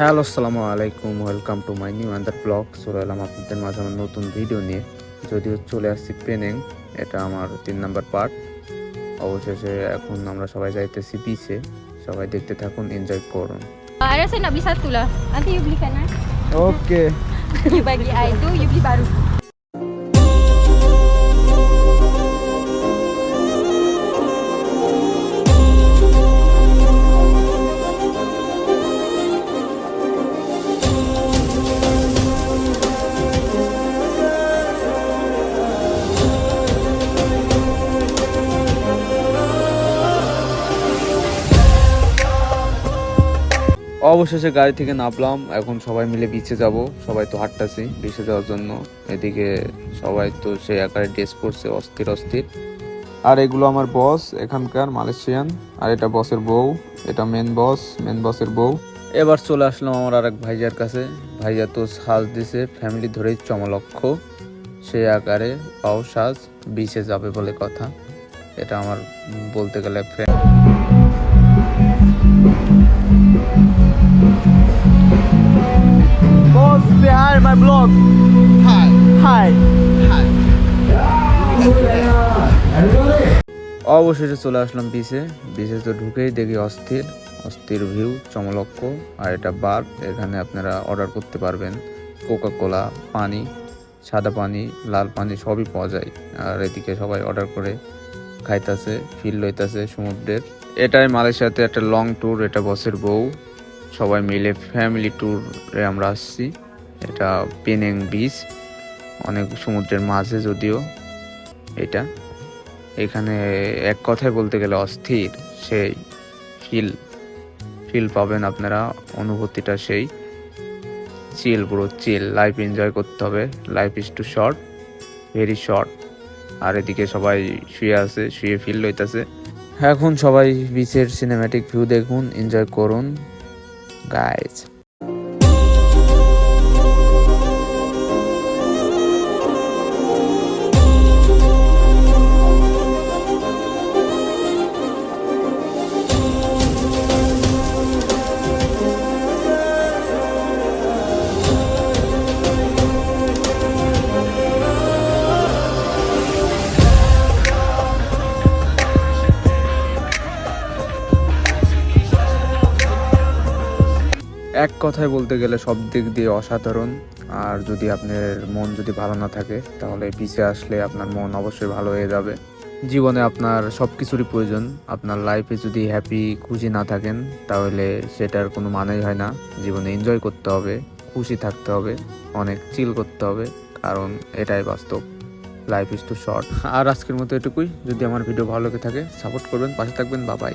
Hello আসসালামু আলাইকুম। Welcome to my new another vlog চলে এলাম আপনাদের মাঝে আমার নতুন ভিডিও নিয়ে। যদিও চলে আসছি পেনেং এটা আমার তিন নাম্বার পার্ট অবশেষে এখন আমরা সবাই যাইতেছি বিচে সবাই দেখতে থাকুন এনজয় করুন। Ara saya nak beli satu lah. Nanti you belikan. Okay You bagi I tu, you beli baru. অবশেষে গাড়ি থেকে নামলাম। এখন সবাই মিলে বিচে যাব। সবাই তো হাঁটতাছি বিচে যাওয়ার জন্য। এদিকে সবাই তো সেই আকারে ড্রেস পরছে, অস্থির অস্থির। আর এগুলো আমার বস এখানকার মালয়েশিয়ান। আর এটা বসের বউ, এটা মেন বস মেন বসের বউ। এবার চলে আসলাম আমার আরেক ভাইজার কাছে। ভাইয়া তো সাজ দিছে ফ্যামিলি ধরেই চমলক্ষ। সেই আকারে পাও সাজ বিচে যাবে বলে কথা। এটা আমার বলতে গেলে friend Boss, say hi my blog. Hi. Hi. Hi. অবশেষে চলে আসলাম বিচে বিচে তো ঢুকেই দেখি অস্থির অস্থির ভিউ চমলক্ষ আর এটা বার এখানে আপনারা অর্ডার করতে পারবেন কোকা কোলা পানি সাদা পানি লাল পানি সবই পাওয়া যায় আর এদিকে সবাই অর্ডার করে খাইতাছে ফিল লইতাছে সমুদ্রের এটাই মালয়েশিয়াতে একটা লং ট্যুর এটা বসের বউ সবাই মিলে ফ্যামিলি ট্যুরে আমরা আসছি। এটা পেনেং বিচ অনেক সমুদ্রের মাঝে যদিও এটা। এখানে এক কথায় বলতে গেলে অস্থির, সেই ফিল ফিল পাবেন আপনারা, অনুভূতিটা সেই। চিল পুরো চিল লাইফ এনজয় করতে হবে। Life is too short very short আর এদিকে সবাই শুয়ে আছে, শুয়ে ফিল লইতেছে এখন সবাই বিচের সিনেম্যাটিক ভিউ দেখুন এনজয় করুন। guys. এক কথায় বলতে গেলে সব দিক দিয়ে অসাধারণ। আর যদি আপনার মন যদি ভালো না থাকে, তাহলে পিছে আসলে আপনার মন অবশ্যই ভালো হয়ে যাবে। জীবনে আপনার সব কিছুরই প্রয়োজন। আপনার লাইফে যদি হ্যাপি খুশি না থাকেন, তাহলে সেটার কোনো মানেই হয় না। জীবনে এনজয় করতে হবে, খুশি থাকতে হবে, অনেক চিল করতে হবে, কারণ এটাই বাস্তব। লাইফ ইজ টু শর্ট আর আজকের মতো এটুকুই। যদি আমার ভিডিও ভালো লেগে থাকে সাপোর্ট করবেন, পাশে থাকবেন বাবাই